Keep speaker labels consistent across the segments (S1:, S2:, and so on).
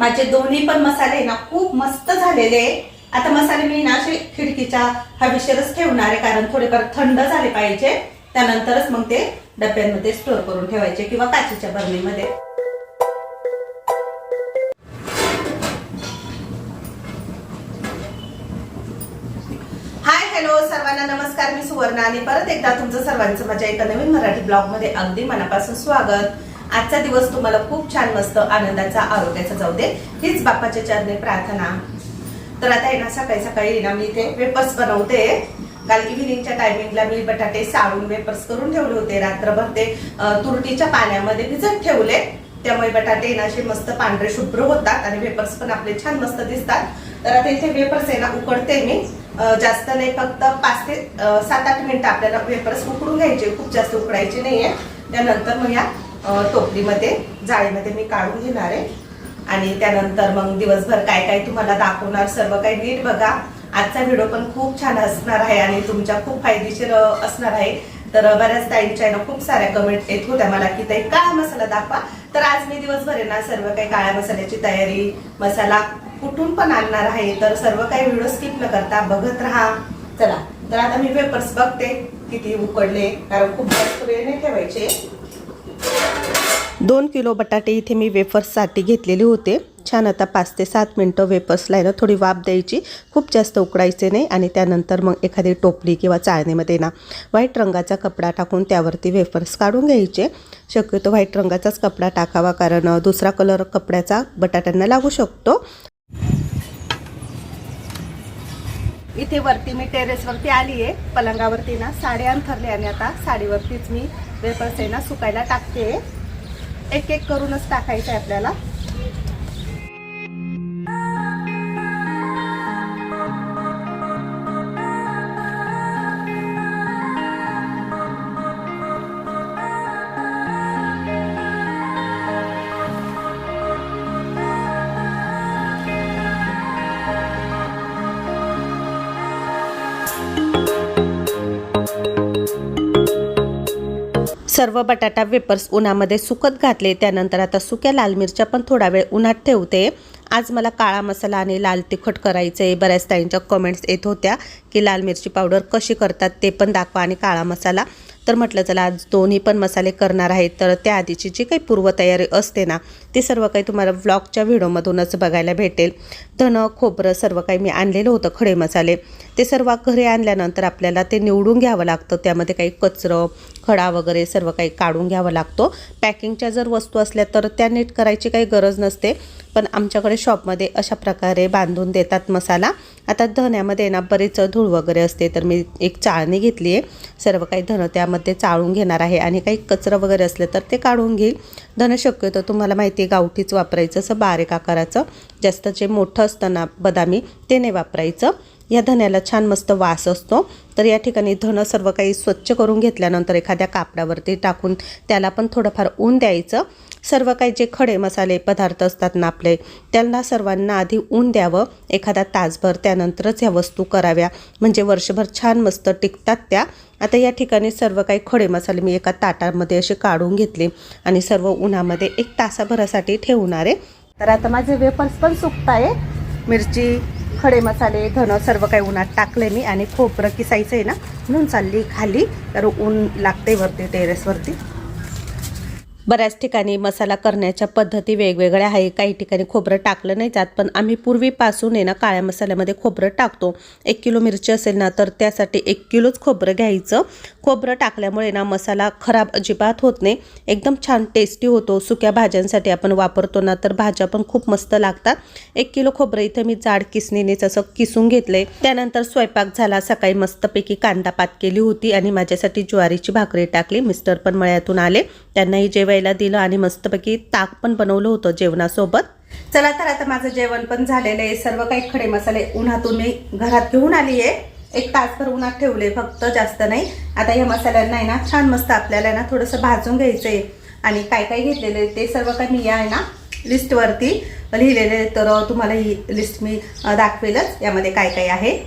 S1: माझे दोन्ही पण मसाले ना खूप मस्त झालेले आता मसाले मी ना असे खिडकीच्या हवेशीरच ठेवणार आहे कारण थोडेफार थंड झाले पाहिजे. त्यानंतरच मग ते डब्यांमध्ये स्टोर करून ठेवायचे किंवा काचेच्या बरणीमध्ये. हाय हॅलो सर्वांना नमस्कार. मी सुवर्णा आणि परत एकदा तुमचं सर्वांचं माझ्या एका नवीन मराठी ब्लॉगमध्ये अगदी मनापासून स्वागत. आजचा दिवस तुम्हाला खूप छान मस्त आनंदाचा आरोग्याचा जाऊ दे. हीच बाप्पाच्या चरणी प्रार्थना. तर आता येणार सकाळी सकाळी ना मी इथे वेपर्स बनवते. काल इव्हिनिंगच्या टायमिंगला मी बटाटे साळून वेपर्स करून ठेवले होते. रात्रभर ते तुरटीच्या पाण्यामध्ये भिजत ठेवले. त्यामुळे बटाटे ना असे मस्त पांढरे शुभ्र होतात आणि वेपर्स पण आपले छान मस्त दिसतात. तर आता इथे वेपर्स आहे ना उकडते मी. जास्त नाही फक्त पाच ते सात आठ मिनिटं आपल्याला वेपर्स उकडून घ्यायचे. खूप जास्त उकडायचे नाहीये. त्यानंतर मग या टोपलीमध्ये जाळीमध्ये मी काढून घेणार आहे. आणि त्यानंतर मग दिवसभर काय काय तुम्हाला दाखवणार सर्व काही नीट बघा. आजचा व्हिडिओ पण खूप छान असणार आहे आणि तुमच्या खूप फायदेशीर असणार आहे. तर बऱ्याच ताईंच्या ना खूप साऱ्या कमेंट येत होत्या मला की ताई काळा मसाला दाखवा. तर आज मी दिवसभर आहे ना सर्व काही काळ्या मसाल्याची तयारी मसाला कुठून पण आणणार आहे. तर सर्व काही व्हिडिओ स्किप न करता बघत राहा. चला तर आता मी पेपर्स बघते किती उकडले कारण खूप जास्त वेळ नाही ठेवायचे. दोन किलो बटाटे इथे मी वेफर्ससाठी घेतलेले होते. छान आता पाच ते सात मिनटं वेफर्सला आहे ना थोडी वाफ द्यायची. खूप जास्त उकडायचे नाही आणि त्यानंतर मग एखादी टोपली किंवा चाळणीमध्ये ना व्हाईट रंगाचा कपडा टाकून त्यावरती वेफर्स काढून घ्यायचे. शक्यतो व्हाईट रंगाचाच कपडा टाकावा कारण दुसरा कलर कपड्याचा बटाट्यांना लागू शकतो. इथे वरती मी टेरेसवरती आली आहे पलंगावरती ना साडी अंथरली आणि आता साडीवरतीच मी वेफर्स आहे ना सुकायला टाकते एक एक करूनच टाकायचं आहे आपल्याला. सर्व बटाटा वेपर्स उन्हामध्ये सुकत घातले त्यानंतर आता सुक्या लाल मिरच्या पण थोडा वेळ उन्हात ठेवते. आज मला काळा मसाला आणि लाल तिखट करायचं आहे बऱ्याच ताईंच्या कमेंट्स येत होत्या की लाल मिरची पावडर कशी करतात ते पण दाखवा आणि काळा मसाला. तर म्हटलं चला आज दोन्ही पण मसाले करणार आहेत तर त्याआधीची जी काही पूर्वतयारी असते ना ती सर्व काही तुम्हाला व्लॉगच्या व्हिडिओमधूनच बघायला भेटेल. धनं खोबरं सर्व काही मी आणलेलं होतं खडे मसाले. ते सर्व घरी आणल्यानंतर आपल्याला ते निवडून घ्यावं लागतं. त्यामध्ये काही कचरं खडा वगैरे सर्व काही काढून घ्यावं लागतो. पॅकिंगच्या जर वस्तू असल्या तर त्या नीट करायची काही गरज नसते. पण आमच्याकडे शॉपमध्ये अशा प्रकारे बांधून देतात मसाला. आता धण्यामध्ये ना बरेच धूळ वगैरे असते तर मी एक चाळणी घेतली आहे. सर्व काही धनं त्यामध्ये चाळून घेणार आहे आणि काही कचरं वगैरे असलं तर ते काढून घेईल. धन शक्यतो तुम्हाला माहिती आहे गावठीच वापरायचं असं बारीक आकाराचं जास्त जे मोठं असतं ना बदामी ते नाही वापरायचं. या धन्याला छान मस्त वास असतो. तर या ठिकाणी धनं सर्व काही स्वच्छ करून घेतल्यानंतर एखाद्या कापडावरती टाकून त्याला पण थोडंफार ऊन द्यायचं. सर्व काही जे खडे मसाले पदार्थ असतात ना आपले त्यांना सर्वांना आधी ऊन द्यावं. एखादा तासभर त्यानंतरच ह्या वस्तू कराव्या. म्हणजे वर्षभर छान मस्त टिकतात त्या. आता या ठिकाणी सर्व काही खडे मसाले मी एका ताटामध्ये असे काढून घेतले आणि सर्व उन्हामध्ये एक तासाभरासाठी ठेवणार आहे. तर आता माझे वेफर्स पण सुकत आहे मिरची खडे मसाले धनं सर्व काही उन्हात टाकले मी आणि खोबरं किसायचं आहे ना म्हणून चालली खाली. तर ऊन लागते वरती टेरेसवरती बऱ्याच ठिकाणी मसाला करण्याच्या पद्धती वेगवेगळ्या आहे. काही ठिकाणी खोबरं टाकलं नाही जात पण आम्ही पूर्वीपासून आहे ना काळ्या मसाल्यामध्ये खोबरं टाकतो. एक किलो मिरची असेल ना तर त्यासाठी एक किलोच खोबरं घ्यायचं. खोबरं टाकल्यामुळे ना मसाला खराब अजिबात होत नाही. एकदम छान टेस्टी होतो. सुक्या भाज्यांसाठी आपण वापरतो ना तर भाज्या पण खूप मस्त लागतात. एक किलो खोबरं इथं मी जाड किसणीनेच असं किसून घेतले त्यानंतर स्वयंपाक झाला. सकाळी मस्तपैकी कांदा पात केली होती आणि माझ्यासाठी ज्वारीची भाकरी टाकली. मिस्टर पण मळ्यातून आले. त्यांनाही जेवायला दिलं आणि मस्तपैकी ताक पण बनवलं होतं जेवणासोबत. चला तर आता माझं जेवण पण झालेलं आहे. सर्व काही खडे मसाले उन्हातून मी घरात घेऊन आली आहे. एक तासभर उन्हात ठेवले फक्त जास्त नाही. आता या मसाल्यांना आहे ना छान मस्त आपल्याला आहे ना थोडंसं भाजून घ्यायचं आहे. आणि काय काय घेतलेलं आहे ते सर्व काही मी आहे ना लिस्टवरती लिहिलेले तर तुम्हाला ही लिस्ट मी दाखवेलच यामध्ये काय काय आहे.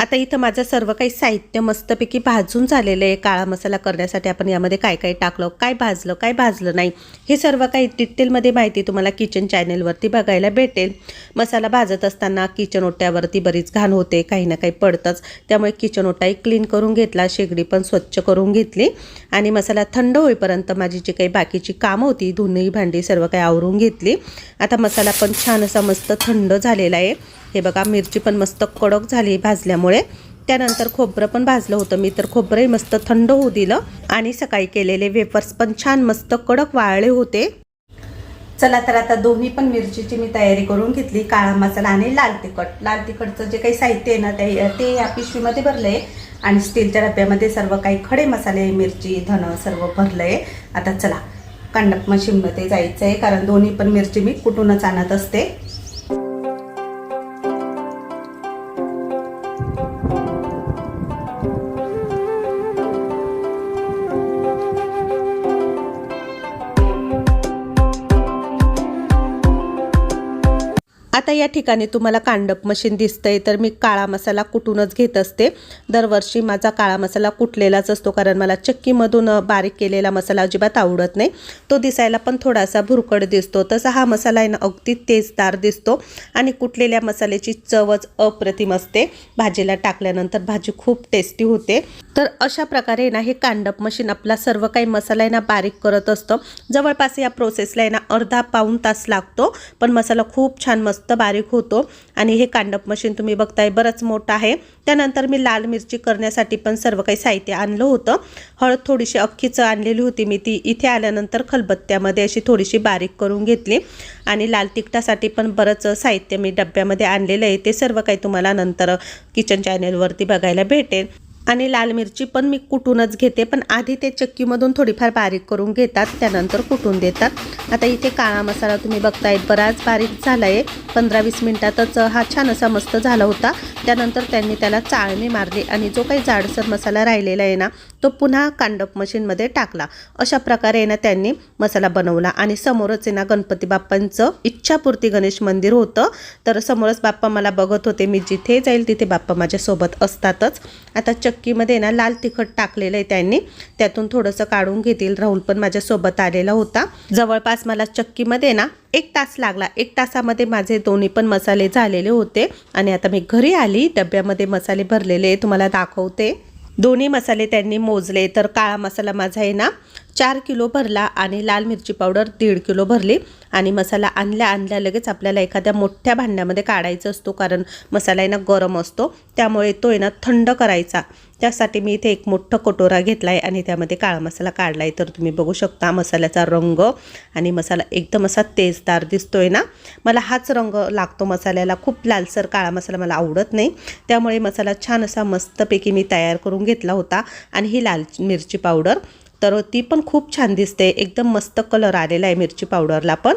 S1: आता इथं माझं सर्व काही साहित्य मस्तपैकी भाजून झालेलं आहे. काळा मसाला करण्यासाठी आपण यामध्ये काय काय टाकलं काय भाजलं काय भाजलं नाही हे सर्व काही डिटेलमध्ये माहिती तुम्हाला किचन चॅनेलवरती बघायला भेटेल. मसाला भाजत असताना किचन ओट्यावरती बरीच घाण होते काही ना काही पडतंच. त्यामुळे किचन ओटाही क्लीन करून घेतला शेगडी पण स्वच्छ करून घेतली. आणि मसाला थंड होईपर्यंत माझी जी काही बाकीची कामं होती धुणी भांडी सर्व काही आवरून घेतली. आता मसाला पण छान असा मस्त थंड झालेला आहे. हे बघा मिरची पण मस्त कडक झाली भाजल्यामुळे. त्यानंतर खोबरं पण भाजलं होतं. मी तर खोबरंही मस्त थंड होऊ दिलं. आणि सकाळी केलेले वेफर्स पण छान मस्त कडक वाळले होते. चला तर आता दोन्ही पण मिरचीची मी तयारी करून घेतली. काळा मसाला आणि लाल तिखट. लाल तिखटचं जे काही साहित्य आहे ना ते ते या पिशवीमध्ये भरलं आहे आणि स्टीलच्या डब्यामध्ये सर्व काही खडे मसाले मिरची धन सर्व भरलं आहे आता चला कंडक मशीनमध्ये जायचं आहे कारण दोन्ही पण मिरची मी कुठूनच आणत असते. आता या ठिकाणी तुम्हाला कांडप मशीन दिसतंय तर मी काळा मसाला कुटूनच घेत असते. दरवर्षी माझा काळा मसाला कुटलेलाच असतो कारण मला चक्कीमधून बारीक केलेला मसाला अजिबात आवडत नाही. तो दिसायला पण थोडासा भुरकट दिसतो. तसा हा मसाला आहे ना अगदी तेजदार दिसतो आणि कुटलेल्या मसाल्याची चवच अप्रतिम असते. भाजीला टाकल्यानंतर भाजी खूप टेस्टी होते. तर अशा प्रकारे ना हे कांडप मशीन आपला सर्व काही मसाला आहे ना बारीक करत असतं. जवळपास या प्रोसेसला आहे ना अर्धा पाऊण तास लागतो पण मसाला खूप छान मस्त बारीक होतो आणि हे कांडप मशीन तुम्ही बघताय बरंच मोठं आहे. त्यानंतर मी लाल मिरची करण्यासाठी पण सर्व काही साहित्य आणलं होतं. हळद थोडीशी अख्खीच आणलेली होती मी ती इथे आल्यानंतर खलबत्त्यामध्ये अशी थोडीशी बारीक करून घेतली. आणि लाल तिखटासाठी पण बरंच साहित्य मी डब्यामध्ये आणलेलं आहे. ते सर्व काही तुम्हाला नंतर किचन चॅनेलवरती बघायला भेटेल. आणि लाल मिरची पण मी कुटूनच घेते पण आधी ते चक्कीमधून थोडीफार बारीक करून घेतात त्यानंतर कुटून देतात. आता इथे काळा मसाला तुम्ही बघताय बराच बारीक झाला आहे पंधरा वीस मिनटातच हा छान असा मस्त झाला होता. त्यानंतर त्यांनी त्याला चाळणी मारली आणि जो काही जाडसर मसाला राहिलेला आहे ना तो पुन्हा कांडप मशीनमध्ये टाकला. अशा प्रकारे ना त्यांनी मसाला बनवला आणि समोरच आहे ना गणपती बाप्पांचं इच्छापूर्ती गणेश मंदिर होतं. तर समोरच बाप्पा मला बघत होते मी जिथे जाईल तिथे बाप्पा माझ्यासोबत असतातच. आता चक्कीमध्ये ना लाल तिखट टाकलेलं आहे त्यांनी. त्यातून थोडंसं काढून घेतील. राहुल पण माझ्यासोबत आलेला होता. जवळपास मला चक्कीमध्ये ना एक तास लागला. एक तासामध्ये माझे दोन्ही पण मसाले झालेले होते. आणि आता मी घरी आली. डब्यामध्ये मसाले भरलेले तुम्हाला दाखवते. दोन्ही मसाले त्यांनी मोजले. तर काळा मसाला माझा आहे ना चार किलो भरला आणि लाल मिरची पावडर दीड किलो भरली आणि मसाला आणल्या आणल्या लगेच आपल्याला एखाद्या मोठ्या भांड्यामध्ये काढायचा असतो कारण मसाला आहे ना गरम असतो. त्यामुळे तो आहे ना थंड करायचा. त्यासाठी मी इथे एक मोठं कटोरा घेतला आहे आणि त्यामध्ये काळा मसाला काढला आहे तर तुम्ही बघू शकता मसाल्याचा रंग आणि मसाला एकदम असा तेजदार दिसतोय ना. मला हाच रंग लागतो मसाल्याला. खूप लालसर काळा मसाला मला आवडत नाही. त्यामुळे मसाला छान असा मस्तपैकी मी तयार करून घेतला होता. आणि ही लाल मिरची पावडर तर ती पण खूप छान दिसते. एकदम मस्त कलर आलेला आहे मिरची पावडरला पण.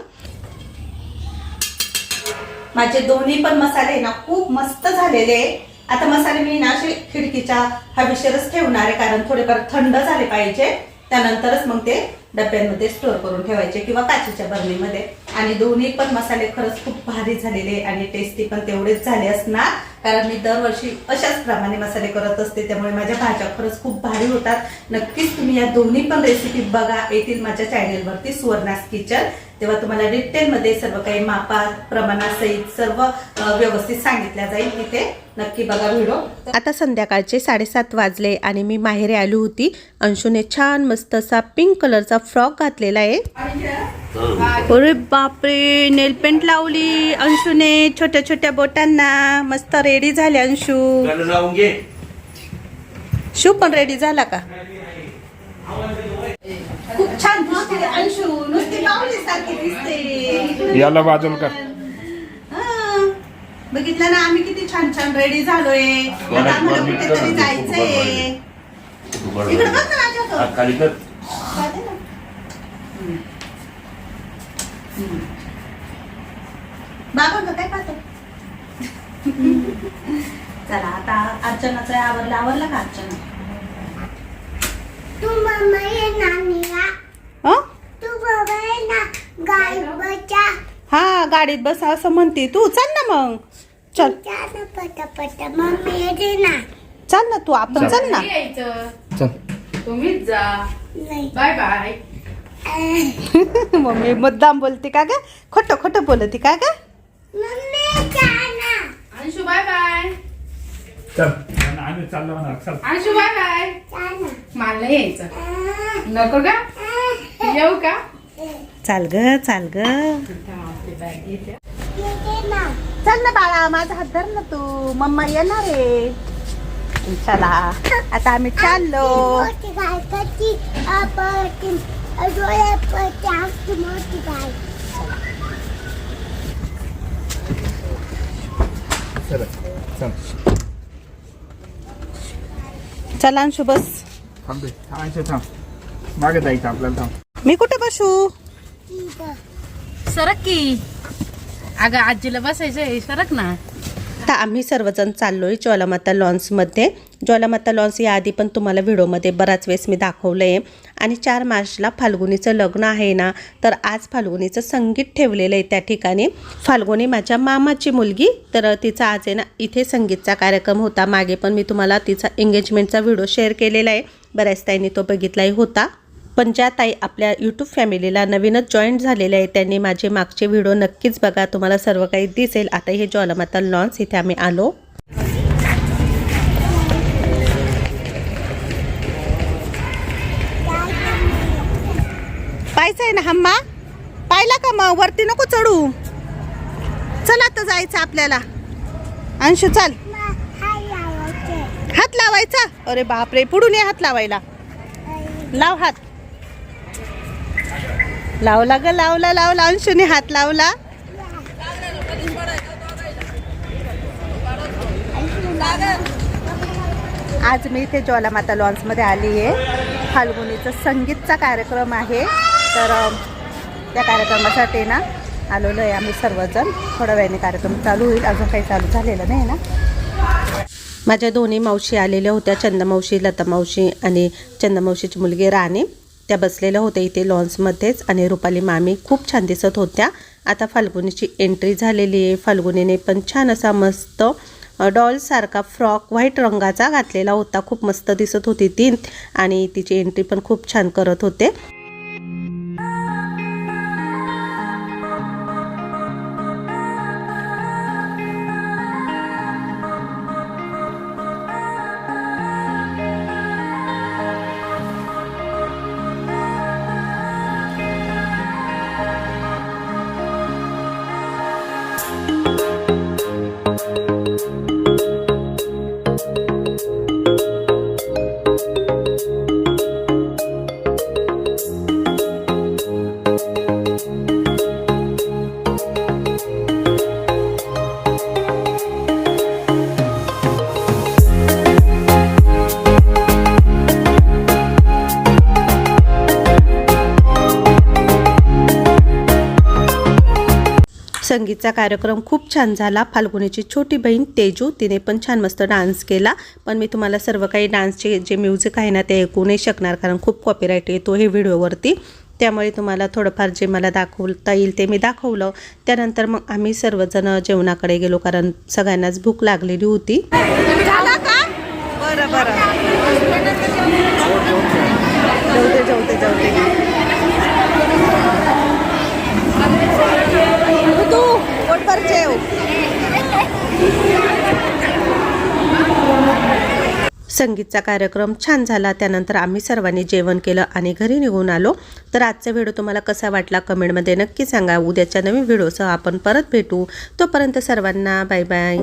S1: माझे दोन्ही पण मसाले ना खूप मस्त झालेले आता मसाले मी ना असे खिडकीच्या हवेशीरच ठेवणार आहे कारण थोडेफार थंड झाले पाहिजे. त्यानंतरच मग ते डब्यांमध्ये स्टोअर करून ठेवायचे किंवा काचेच्या बरणीमध्ये. आणि दोन्ही पण मसाले खरंच खूप भारी झालेले आणि टेस्टी पण तेवढेच झाले असणार. कारण मी दरवर्षी अशाच प्रमाणे मसाले करत असते त्यामुळे माझ्या भाज्या खरंच खूप भारी होतात. नक्कीच तुम्ही या दोन्ही पण रेसिपी बघा. येतील माझ्या चॅनेलवरती सुवर्णास किचन तेव्हा तुम्हाला डिटेलमध्ये सर्व काही मापात प्रमाणासहित सर्व व्यवस्थित सांगितल्या जाईल. तिथे नक्की बघा व्हिडिओ. आता संध्याकाळचे साडेसात वाजले आणि मी माहेरी आली होती. अंशूने छान मस्त असा पिंक कलरचा फ्रॉक घातलेला आहे. अरे बापरे नेल पेंट लावली अंशूने छोट्या छोट्या बोटांना. मस्त रेडी झाले अंशू. शू पण रेडी झाला का खूप छान दिसते अंशू नुसती लावली सारखी दिसते
S2: याला बाजूला कर
S1: हा. बघितलं ना आम्ही किती छान छान रेडी झालोय आता आम्हाला कुठेतरी जायचंय इकडे बघ ना माझ्याकडं.
S3: हात खाली कर
S1: पाहते ना. हम्म. हम्म. बाबा का काय पाहतो चला आता अर्चनाचं आवरलं आवरलं का अर्चना
S4: तू मम्मा ये नानीला
S1: हं?
S4: तू बाबा ये ना गाय बचा
S1: हा गाडीत बसा असं म्हणते. तू चल ना मग. चल.
S4: चल पटा पटा मम्मी येते ना.
S1: चल ना तू. आपण चल. ना.
S3: यायचं.
S2: चल.
S3: तुम्हीच जा.
S4: नाही.
S3: Bye bye.
S1: मम्मी मुद्दाम बोलते का ग? खोटं खोटं बोलते का ग?
S4: मम्मी जाना
S3: अंशू बाय बाय.
S2: चल. आम्ही चाललो म्हणा. चल.
S3: Anshu bye bye.
S4: जाना
S3: मला नाही यायचं.
S4: अं,
S3: नको का येऊ का?
S1: चाल ग चाल ग.
S3: बॅग घेते.
S1: चल ना बाळा माझा हात धर ना तू. मम्मा येणार आहे. चला. आता आम्ही चाललो.
S2: चल
S1: अंशू बस.
S2: थांब रे. थांब थांब. मागे जायचं आपल्याला थांब.
S1: मी कुठे बसू?
S3: सरक की. अगं आजीला बसायचंय सरक ना.
S1: आता आम्ही सर्वजण चाललोय ज्वालामाता लॉन्समध्ये. ज्वालामाता लॉन्स याआधी पण तुम्हाला व्हिडिओमध्ये बराच वेळेस मी दाखवलं आहे आणि चार मार्चला फाल्गुनीचं लग्न आहे ना तर आज फाल्गुनीचं संगीत ठेवलेलं आहे त्या ठिकाणी. फाल्गुनी माझ्या मामाची मुलगी तर तिचा आज आहे ना इथे संगीतचा कार्यक्रम होता. मागे पण मी तुम्हाला तिचा एंगेजमेंटचा व्हिडिओ शेअर केलेला आहे. बऱ्याच ताईंनी तो बघितलाही होता. पण ज्या ताई आपल्या यूट्यूब फॅमिलीला नवीनच जॉईंट झालेले आहे त्यांनी माझे मागचे व्हिडिओ नक्कीच बघा. तुम्हाला सर्व काही दिसेल. आता हे ज्वालामाता लॉन्स इथे आम्ही आलो. पाहायचं आहे ना हम्मा? पाहिला का मग? वरती नको चढू. चल आता जायचं आपल्याला. अंशू चल. हात लावायचा. अरे बापरे पुढून ये हात लावायला. लाव हात. लावला ग लावला लावला. अंशुने हात लावला. आज मी इथे ज्वालामाता लॉन्समध्ये आली आहे. फाल्गुनीचा संगीतचा कार्यक्रम आहे. तर त्या कार्यक्रमासाठी ना आलेलो आहे आम्ही सर्वजण. थोड्या वेळाने कार्यक्रम चालू होईल. अजून काही चालू झालेलं नाही ना. माझ्या दोन्ही मावशी आलेल्या होत्या चंदमावशी लता मावशी आणि चंदमावशीची मुलगी राणी. त्या बसलेल्या होत्या इथे लॉन्समध्येच आणि रुपाली मामी खूप छान दिसत होत्या. आता फाल्गुनीची एंट्री झालेली आहे. फाल्गुनीने पण छान असा मस्त डॉलसारखा फ्रॉक व्हाईट रंगाचा घातलेला होता. खूप मस्त दिसत होती ती आणि तिची एंट्री पण खूप छान करत होते. संगीतचा कार्यक्रम खूप छान झाला. फाल्गुनीची छोटी बहीण तेजू तिने पण छान मस्त डान्स केला. पण मी तुम्हाला सर्व काही डान्सचे जे म्युझिक आहे ना ते ऐकू नाही शकणार कारण खूप कॉपीराईट येतो हे व्हिडिओवरती. त्यामुळे तुम्हाला थोडंफार जे मला दाखवता येईल ते मी दाखवलं. त्यानंतर मग आम्ही सर्वजण जेवणाकडे गेलो कारण सगळ्यांनाच भूक लागलेली होती. बरं बरं. जाऊ दे जाऊ दे जाऊ दे तू पोटभर जेव संगीतचा कार्यक्रम छान झाला. त्यानंतर आम्ही सर्वांनी जेवण केलं आणि घरी निघून आलो. तर आजचा व्हिडिओ तुम्हाला कसा वाटला कमेंटमध्ये नक्की सांगा. उद्याच्या नवीन व्हिडिओसह आपण परत भेटू. तोपर्यंत सर्वांना बाय बाय.